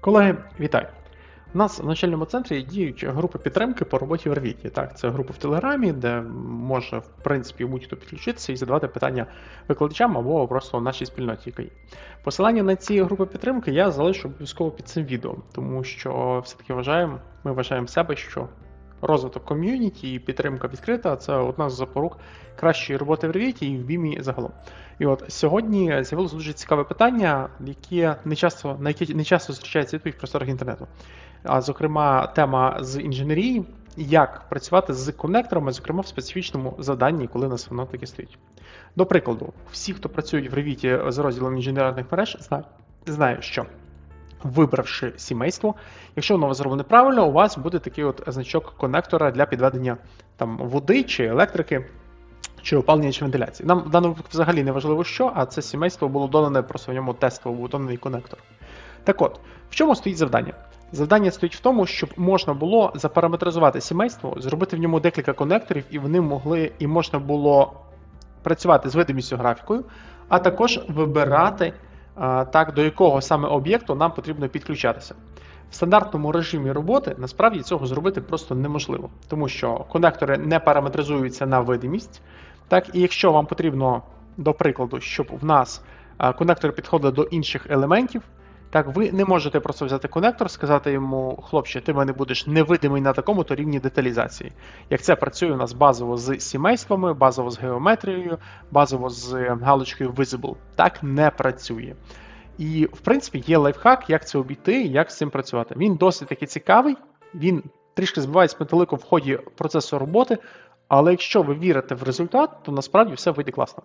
Колеги, вітаю! У нас в навчальному центрі діють групи підтримки по роботі в Revit. Так, це група в Телеграмі, де може, в принципі, будь-хто підключитися і задавати питання викладачам або просто нашій спільноті. Посилання на ці групи підтримки я залишу обов'язково під цим відео, тому що все-таки вважаємо, ми вважаємо себе, що розвиток ком'юніті і підтримка відкрита це одна з запорук кращої роботи в Revit і в BIM загалом. І от сьогодні з'явилося дуже цікаве питання, яке не часто, на яке не часто зустрічається відповідь в просторах інтернету. А зокрема, тема з інженерії, як працювати з конекторами, зокрема в специфічному заданні, коли нас воно таке стоїть. До прикладу, всі, хто працюють в Revit з розділом інженерних мереж, знають, знають, що вибравши сімейство, якщо воно зроблене правильно, у вас буде такий от значок конектора для підведення там води чи електрики. Чи опалення чи вентиляції. Нам в даному випадку взагалі не важливо що, а це сімейство було додане, просто в ньому тестово був доданий конектор. Так от, в чому стоїть завдання? Завдання стоїть в тому, щоб можна було запараметризувати сімейство, зробити в ньому декілька конекторів, і вони могли і можна було працювати з видимістю графікою, а також вибирати, так, до якого саме об'єкту нам потрібно підключатися. В стандартному режимі роботи насправді цього зробити просто неможливо, тому що конектори не параметризуються на видимість. Так, І якщо вам потрібно, до прикладу, щоб в нас конектори підходили до інших елементів, так ви не можете просто взяти конектор, сказати йому, хлопче, ти мене будеш невидимий на такому-то рівні деталізації. Як це працює у нас базово з сімействами, базово з геометрією, базово з галочкою Visible. Так не працює. І, в принципі, є лайфхак, як це обійти, як з цим працювати. Він досить таки цікавий, він трішки збиває з в ході процесу роботи, але якщо ви вірите в результат, то насправді все вийде класно.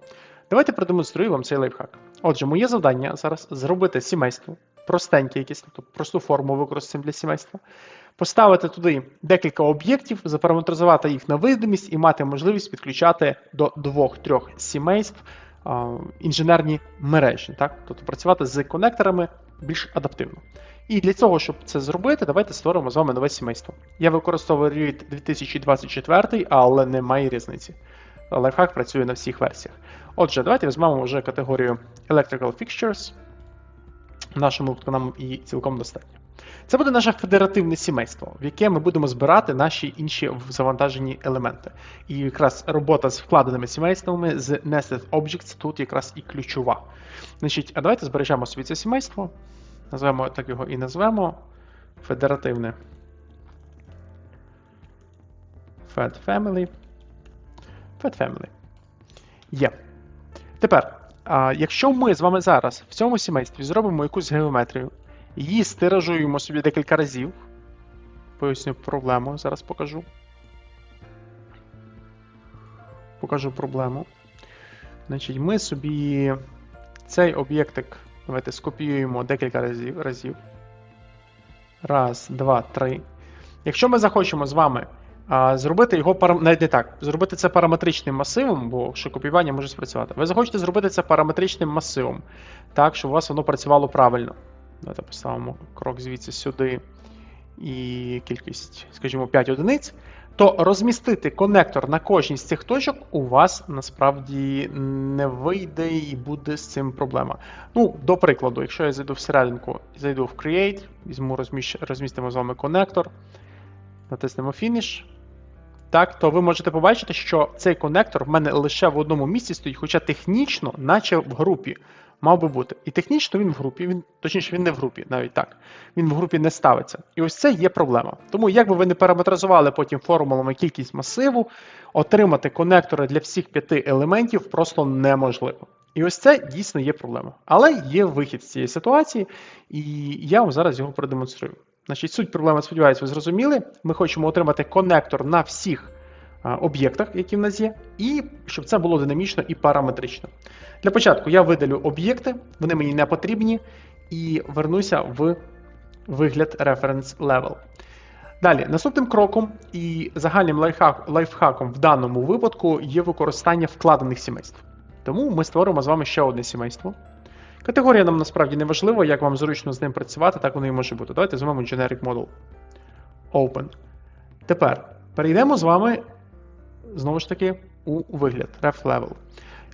Давайте продемонструю вам цей лайфхак. Отже, моє завдання зараз зробити сімейство, простеньке якесь, тобто просту форму використаємо для сімейства, поставити туди декілька об'єктів, запараметризувати їх на видимість і мати можливість підключати до двох-трьох сімейств інженерні мережі, так? тобто працювати з конекторами більш адаптивно. І для цього, щоб це зробити, давайте створимо з вами нове сімейство. Я використовую Revit 2024, але немає різниці. Лайфхак працює на всіх версіях. Отже, давайте візьмемо вже категорію Electrical Fixtures. Нашому випадку нам і цілком достатньо. Це буде наше федеративне сімейство, в яке ми будемо збирати наші інші завантажені елементи. І якраз робота з вкладеними сімействами, з Nested Objects тут якраз і ключова. Значить, А давайте збережемо собі це сімейство. Назвемо так його і назвемо федеративне Fed Family. Fed Family. Є. Тепер, а, якщо ми з вами зараз в цьому сімействі зробимо якусь геометрію, її стиражуємо собі декілька разів. Поясню проблему, зараз покажу. Покажу проблему. Значить, Ми собі цей об'єктик давайте скопіюємо декілька разів. разів. Раз, два, три. Якщо ми захочемо з вами а, зробити його навіть не так, зробити це параметричним масивом, бо що копіювання може спрацювати. Ви захочете зробити це параметричним масивом, так, щоб у вас воно працювало правильно. Давайте поставимо крок звідси сюди і кількість, скажімо, 5 одиниць. То розмістити конектор на кожній з цих точок у вас насправді не вийде і буде з цим проблема. Ну, до прикладу, якщо я зайду всерединку, зайду в Create, візьму, розміщ, розмістимо з вами конектор, натиснемо Finish. Так, то ви можете побачити, що цей конектор в мене лише в одному місці стоїть, хоча технічно, наче в групі мав би бути. І технічно він в групі, він, точніше, він не в групі, навіть так. Він в групі не ставиться. І ось це є проблема. Тому, як би ви не параметризували потім формулами кількість масиву, отримати конектори для всіх п'яти елементів просто неможливо. І ось це дійсно є проблема. Але є вихід з цієї ситуації, і я вам зараз його продемонструю. Значить, суть проблеми, сподіваюся, ви зрозуміли. Ми хочемо отримати конектор на всіх об'єктах, які в нас є, і щоб це було динамічно і параметрично. Для початку я видалю об'єкти, вони мені не потрібні, і вернуся в вигляд Reference Level. Далі, наступним кроком і загальним лайфхаком в даному випадку є використання вкладених сімейств. Тому ми створимо з вами ще одне сімейство. Категорія нам насправді не важлива, як вам зручно з ним працювати, так воно і може бути. Давайте візьмемо Generic Model. Open. Тепер перейдемо з вами знову ж таки у вигляд Ref Level.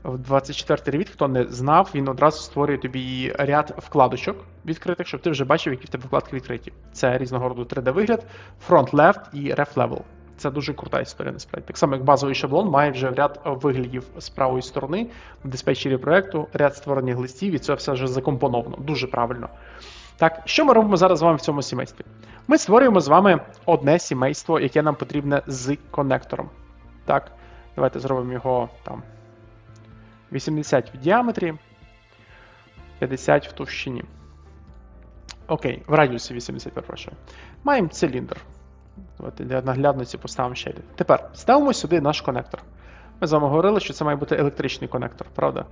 в 24 ревіт, хто не знав, він одразу створює тобі ряд вкладочок відкритих, щоб ти вже бачив, які в тебе вкладки відкриті. Це різного роду 3D-вигляд, Front Left і Ref Level. Це дуже крута історія, насправді. Так само, як базовий шаблон має вже ряд виглядів з правої сторони в диспетчері проекту, ряд створення листів, і це все вже закомпоновано. Дуже правильно. Так, що ми робимо зараз з вами в цьому сімействі? Ми створюємо з вами одне сімейство, яке нам потрібне з конектором. Так, давайте зробимо його там 80 в діаметрі, 50 в товщині. Окей, в радіусі 80, перепрошую. Маємо циліндр. Давайте для наглядності поставимо ще один. Тепер ставимо сюди наш конектор. Ми з вами говорили, що це має бути електричний конектор, правда?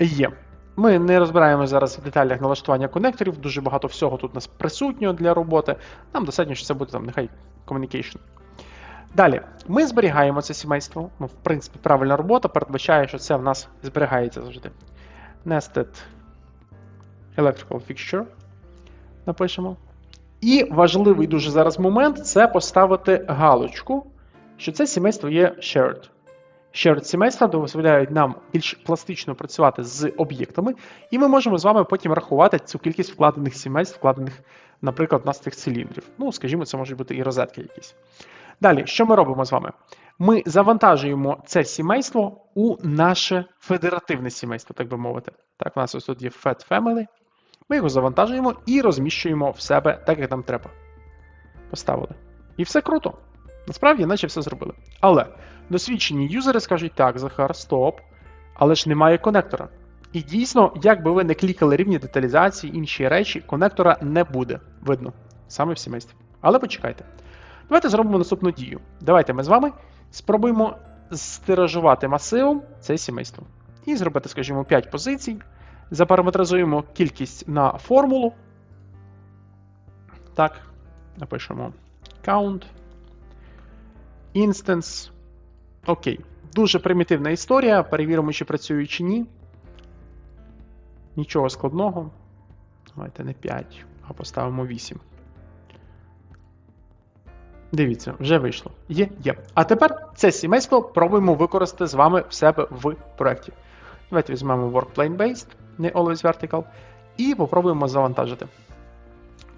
Є. Ми не розбираємо зараз в деталях налаштування конекторів, дуже багато всього тут у нас присутнього для роботи. Нам достатньо, що це буде там, нехай communication. Далі, ми зберігаємо це сімейство. Ну, в принципі, правильна робота передбачає, що це в нас зберігається завжди. Nested Electrical Fixture. Напишемо. І важливий дуже зараз момент це поставити галочку, що це сімейство є shared. Shared сімейства дозволяють нам більш пластично працювати з об'єктами, і ми можемо з вами потім рахувати цю кількість вкладених сімейств, вкладених, наприклад, нас цих циліндрів. Ну, скажімо, це можуть бути і розетки якісь. Далі, що ми робимо з вами? Ми завантажуємо це сімейство у наше федеративне сімейство, так би мовити. Так, у нас ось тут є Fed Family. Ми його завантажуємо і розміщуємо в себе так, як нам треба. Поставили. І все круто. Насправді, наче все зробили. Але досвідчені юзери скажуть, так, Захар, стоп, але ж немає конектора. І дійсно, як би ви не клікали рівні деталізації, інші речі, конектора не буде видно саме в сімействі. Але почекайте. Давайте зробимо наступну дію. Давайте ми з вами спробуємо стиражувати масивом це сімейство. І зробити, скажімо, 5 позицій. Запараметризуємо кількість на формулу. Так, напишемо count. Instance. Окей. Дуже примітивна історія. Перевіримо, чи працює чи ні. Нічого складного. Давайте не 5, а поставимо 8. Дивіться, вже вийшло. Є, є. А тепер це сімейство пробуємо використати з вами в себе в проєкті. Давайте візьмемо Workplane Based, не Always Vertical, і попробуємо завантажити.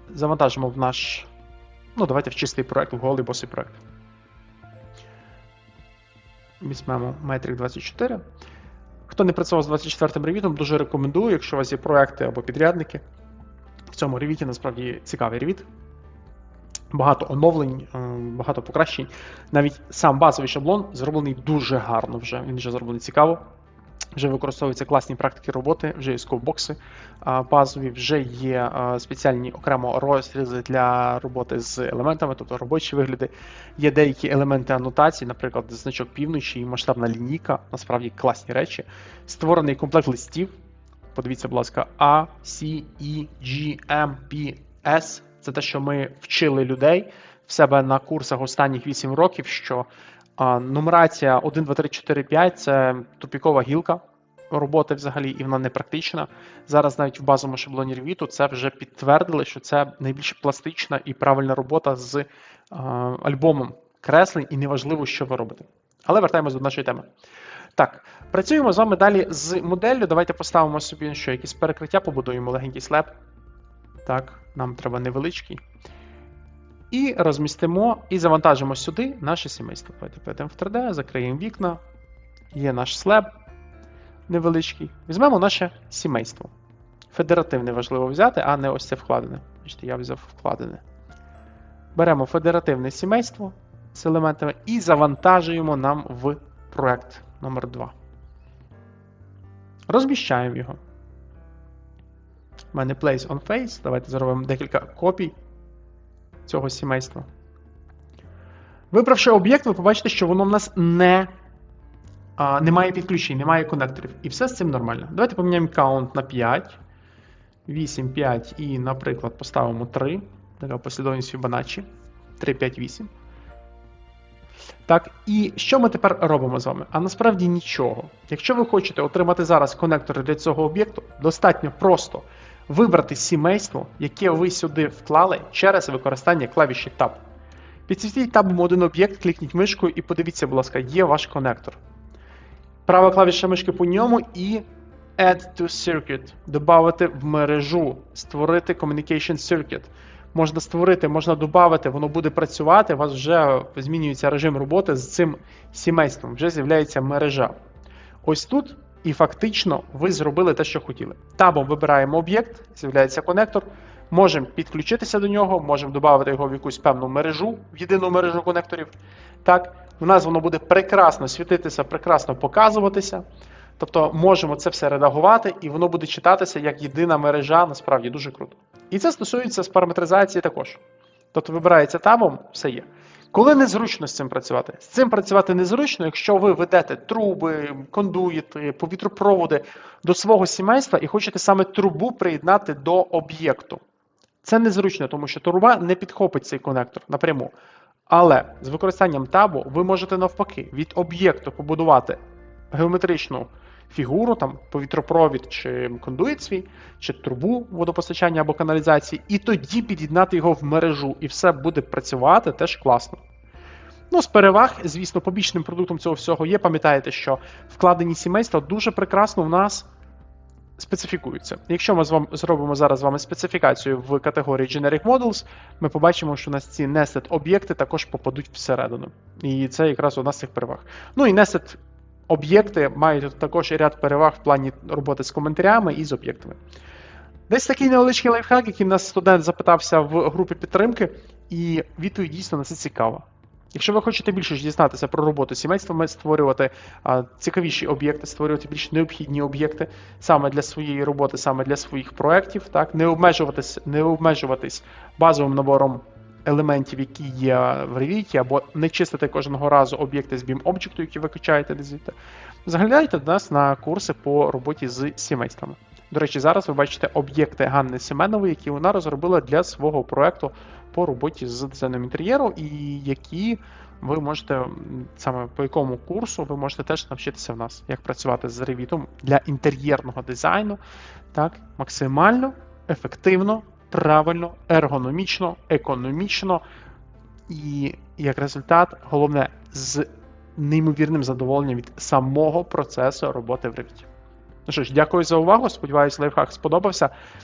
Завантажимо в наш. Ну, давайте в чистий проєкт, в голий босий проєкт. Візьмемо Metric 24. Хто не працював з 24 ревітом, дуже рекомендую, якщо у вас є проекти або підрядники. В цьому ревіті насправді цікавий ревіт. Багато оновлень, е, багато покращень. Навіть сам базовий шаблон зроблений дуже гарно вже. Він вже зроблений цікаво. Вже використовуються класні практики роботи, вже є скоп-бокси базові, вже є спеціальні окремо розрізи для роботи з елементами, тобто робочі вигляди. Є деякі елементи анотації, наприклад, значок півночі і масштабна лінійка, насправді класні речі. Створений комплект листів. Подивіться, будь ласка, A, C, E, G, M, P, S. Це те, що ми вчили людей в себе на курсах останніх 8 років. що Нумерація 1, 2, 3, 4, 5 це тупікова гілка роботи взагалі, і вона не практична. Зараз навіть в базовому шаблоні Revit це вже підтвердили, що це найбільш пластична і правильна робота з а, альбомом креслень, і неважливо, що ви робите. Але вертаємось до нашої теми. Так, працюємо з вами далі з моделлю. Давайте поставимо собі що, якісь перекриття, побудуємо легенький слеп. Так, нам треба невеличкий. І розмістимо і завантажимо сюди наше сімейство. Давайте перейдемо в 3D, закриємо вікна. Є наш слеб невеличкий. Візьмемо наше сімейство. Федеративне важливо взяти, а не ось це вкладене. Бачите, я взяв вкладене. Беремо федеративне сімейство з елементами і завантажуємо нам в проект номер 2 Розміщаємо його. У мене place on face. Давайте зробимо декілька копій цього сімейства. Вибравши об'єкт, ви побачите, що воно в нас не, а, немає підключень, немає конекторів. І все з цим нормально. Давайте поміняємо count на 5. 8, 5 і, наприклад, поставимо 3. Така послідовність Fibonacci. 3, 5, 8. Так, і що ми тепер робимо з вами? А насправді нічого. Якщо ви хочете отримати зараз конектори для цього об'єкту, достатньо просто вибрати сімейство, яке ви сюди вклали через використання клавіші Tab. Підсвітіть табом один об'єкт, клікніть мишкою і подивіться, будь ласка, є ваш конектор. Права клавіша мишки по ньому і Add to Circuit. Додати в мережу, створити Communication Circuit. Можна створити, можна додати, воно буде працювати, у вас вже змінюється режим роботи з цим сімейством, вже з'являється мережа. Ось тут і фактично ви зробили те, що хотіли. Табом вибираємо об'єкт, з'являється конектор. Можемо підключитися до нього, можемо додати його в якусь певну мережу, в єдину мережу конекторів. Так, у нас воно буде прекрасно світитися, прекрасно показуватися. Тобто можемо це все редагувати, і воно буде читатися як єдина мережа, насправді дуже круто. І це стосується з параметризації також. Тобто вибирається табом, все є. Коли незручно з цим працювати? З цим працювати незручно, якщо ви ведете труби, кондуїти, повітропроводи до свого сімейства і хочете саме трубу приєднати до об'єкту. Це незручно, тому що труба не підхопить цей конектор напряму. Але з використанням табу ви можете навпаки від об'єкту побудувати геометричну фігуру, там повітропровід чи кондуїт свій, чи трубу водопостачання або каналізації, і тоді під'єднати його в мережу, і все буде працювати теж класно. Ну, з переваг, звісно, побічним продуктом цього всього є. Пам'ятаєте, що вкладені сімейства дуже прекрасно в нас специфікуються. Якщо ми з вами зробимо зараз з вами специфікацію в категорії Generic Models, ми побачимо, що у нас ці nested об'єкти також попадуть всередину. І це якраз одна з цих переваг. Ну і nested об'єкти мають також ряд переваг в плані роботи з коментарями і з об'єктами. Десь такий невеличкий лайфхак, який нас студент запитався в групі підтримки, і відповідь дійсно на це цікава. Якщо ви хочете більше дізнатися про роботу з сімействами, створювати а, цікавіші об'єкти, створювати більш необхідні об'єкти саме для своєї роботи, саме для своїх проєктів, так, не обмежуватись, не обмежуватись базовим набором елементів, які є в Revit, або не чистити кожного разу об'єкти з BIM Object, які ви качаєте звідти, заглядайте до нас на курси по роботі з сімействами. До речі, зараз ви бачите об'єкти Ганни Семенової, які вона розробила для свого проекту по роботі з дизайном інтер'єру, і які ви можете саме по якому курсу ви можете теж навчитися в нас, як працювати з Revit для інтер'єрного дизайну, так, максимально ефективно, правильно, ергономічно, економічно, і як результат, головне, з неймовірним задоволенням від самого процесу роботи в Revit. Ну що ж, дякую за увагу. Сподіваюсь, лайфхак сподобався.